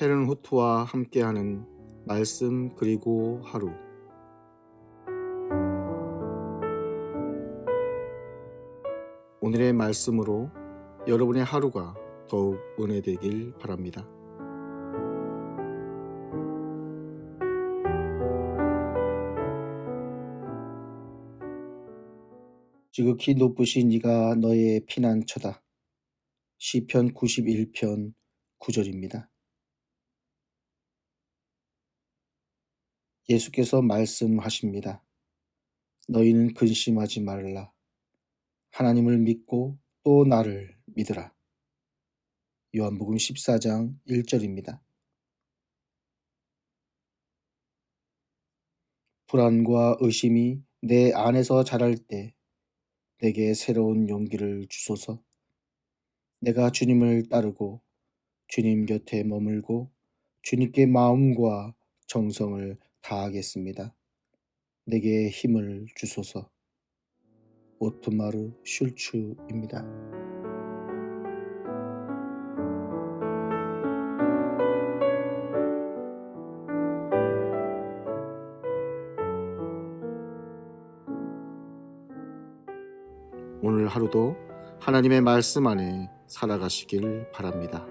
헤른 후트와 함께하는 말씀 그리고 하루 오늘의 말씀으로 여러분의 하루가 더욱 은혜되길 바랍니다. 지극히 높으신 이가 너의 피난처다. 시편 91편 9절입니다. 예수께서 말씀하십니다. 너희는 근심하지 말라. 하나님을 믿고 또 나를 믿으라. 요한복음 14장 1절입니다. 불안과 의심이 내 안에서 자랄 때 내게 새로운 용기를 주소서. 내가 주님을 따르고 주님 곁에 머물고 주님께 마음과 정성을 다하겠습니다. 내게 힘을 주소서. 오트마르 슐츠입니다. 오늘 하루도 하나님의 말씀 안에 살아가시길 바랍니다.